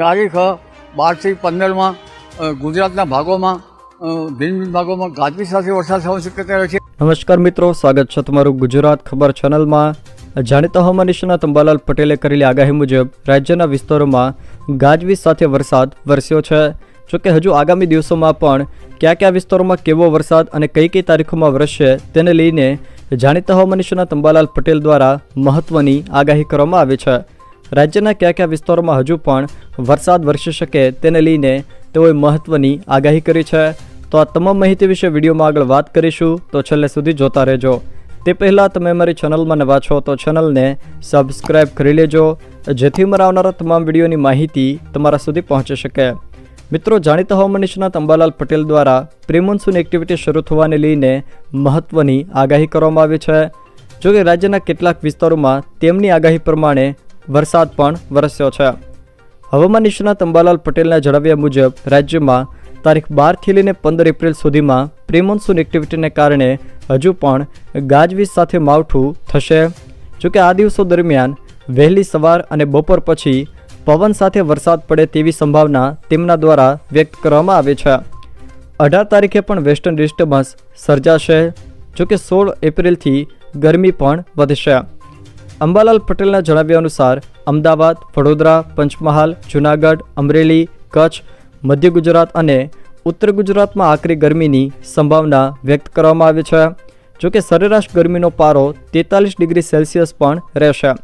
તારીખ બારથી પંદરમાં ગુજરાતના ભાગોમાં ભિન્ન ભિન્ન ભાગોમાં ગાજવી સાથે વરસાદ થવાની શક્યતા છે. નમસ્કાર મિત્રો, સ્વાગત છે તમારું ગુજરાત ખબર ચેનલમાં. જાણીતા હવામાન નિષ્ણાત અંબાલાલ પટેલે કરેલી આગાહી મુજબ, રાજ્યના વિસ્તારોમાં ગાજવીજ સાથે વરસાદ વરસ્યો છે. જોકે હજુ આગામી દિવસોમાં પણ કયા કયા વિસ્તારોમાં કેવો વરસાદ અને કઈ કઈ તારીખોમાં વરસશે, તેને લઈને જાણીતા હવામાન નિષ્ણાત અંબાલાલ પટેલ દ્વારા મહત્વની આગાહી કરવામાં આવી છે. રાજ્યના કયા કયા વિસ્તારોમાં હજુ પણ વરસાદ વરસી શકે તેને લઈને તેઓએ મહત્વની આગાહી કરી છે. તો આ તમામ માહિતી વિશે વિડીયોમાં આગળ વાત કરીશું. તો છેલ્લે સુધી જોતા રહેજો. તે પહેલાં તમે અમારી ચેનલમાં નવા છો તો ચેનલને સબસ્ક્રાઇબ કરી લેજો. જેથી અમારા આવનારા તમામ વિડીયોની માહિતી તમારા સુધી પહોંચી શકે. મિત્રો, જાણીતા હવામાન નિષ્ણાત અંબાલાલ પટેલ દ્વારા પ્રિમોન્સૂન એક્ટિવિટી શરૂ થવાને લઈને મહત્વની આગાહી કરવામાં આવી છે. જોકે રાજ્યના કેટલાક વિસ્તારોમાં તેમની આગાહી પ્રમાણે વરસાદ પણ વરસ્યો છે. હવામાન નિષ્ણાત અંબાલાલ પટેલના જણાવ્યા મુજબ, રાજ્યમાં તારીખ બારથી લઈને પંદર એપ્રિલ સુધીમાં પ્રિમોન્સૂન એક્ટિવિટીને કારણે હજુ પણ ગાજવીજ સાથે માવઠું થશે. જોકે આ દિવસો દરમિયાન વહેલી સવાર અને બપોર પછી પવન સાથે વરસાદ પડે તેવી સંભાવના તેમના દ્વારા વ્યક્ત કરવામાં આવી છે. અઢાર તારીખે પણ વેસ્ટર્ન ડિસ્ટર્બન્સ સર્જાશે. જોકે સોળ એપ્રિલથી ગરમી પણ વધશે. અંબાલાલ પટેલના જણાવ્યા અનુસાર, અમદાવાદ, વડોદરા, પંચમહાલ, જૂનાગઢ, અમરેલી, કચ્છ, મધ્ય ગુજરાત અને ઉત્તર ગુજરાતમાં આકરી ગરમીની સંભાવના વ્યક્ત કરવામાં આવી છે. જોકે સરેરાશ ગરમીનો પારો તેતાલીસ ડિગ્રી સેલ્સિયસ પણ રહેશે.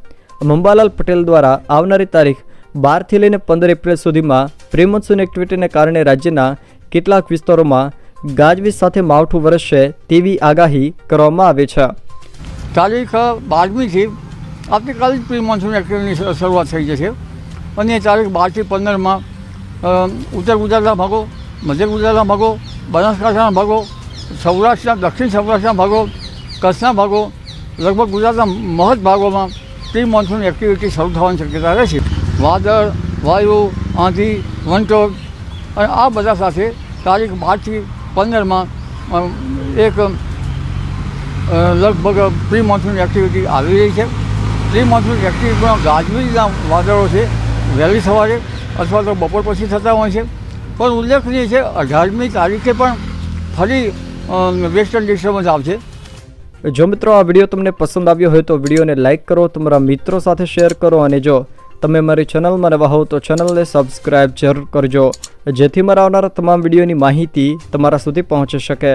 અંબાલાલ પટેલ દ્વારા આવનારી તારીખ બારથી લઈને પંદર એપ્રિલ સુધીમાં પ્રિમોન્સૂન એક્ટિવિટીને કારણે રાજ્યના કેટલાક વિસ્તારોમાં ગાજવીજ સાથે માવઠું વરસશે તેવી આગાહી કરવામાં આવી છે. તારીખ બારમીથી આવતીકાલે જ પ્રી મોન્સૂન એક્ટિવની શરૂઆત થઈ જશે. અને તારીખ બારથી પંદરમાં ઉત્તર ગુજરાતના ભાગો, મધ્ય ગુજરાતના ભાગો, બનાસકાંઠાના ભાગો, સૌરાષ્ટ્રના, દક્ષિણ સૌરાષ્ટ્રના ભાગો, કચ્છના ભાગો, લગભગ ગુજરાતના મહદ ભાગોમાં પ્રી મોન્સૂન એક્ટિવિટી શરૂ થવાની શક્યતા રહેશે વાદળ, વાયુ, આંધી વંટોળ અને આ બધા સાથે તારીખ બારથી પંદરમાં એક લગભગ પ્રી મોન્સૂન એક્ટિવિટી આવી રહી છે. પ્રી મોન્સૂન એક્ટિવિટીમાં ગાજવીજના વાદળો છે, વહેલી સવારે અથવા તો બપોર પછી થતા હોય છે. પણ ઉલ્લેખનીય છે, અઢારમી તારીખે પણ ફરી વેસ્ટર્ન ડિસ્ટર્બન્સ આવશે. જો મિત્રો આ વીડિયો તમને પસંદ આવ્યો હોય તો વિડીયોને લાઇક કરો, તમારા મિત્રો સાથે શેર કરો અને જો તમે મારી ચેનલમાં નવા હોવ તો ચેનલને સબસ્ક્રાઇબ જરૂર કરજો, જેથી મારા આવનારા તમામ વિડીયોની માહિતી તમારા સુધી પહોંચી શકે.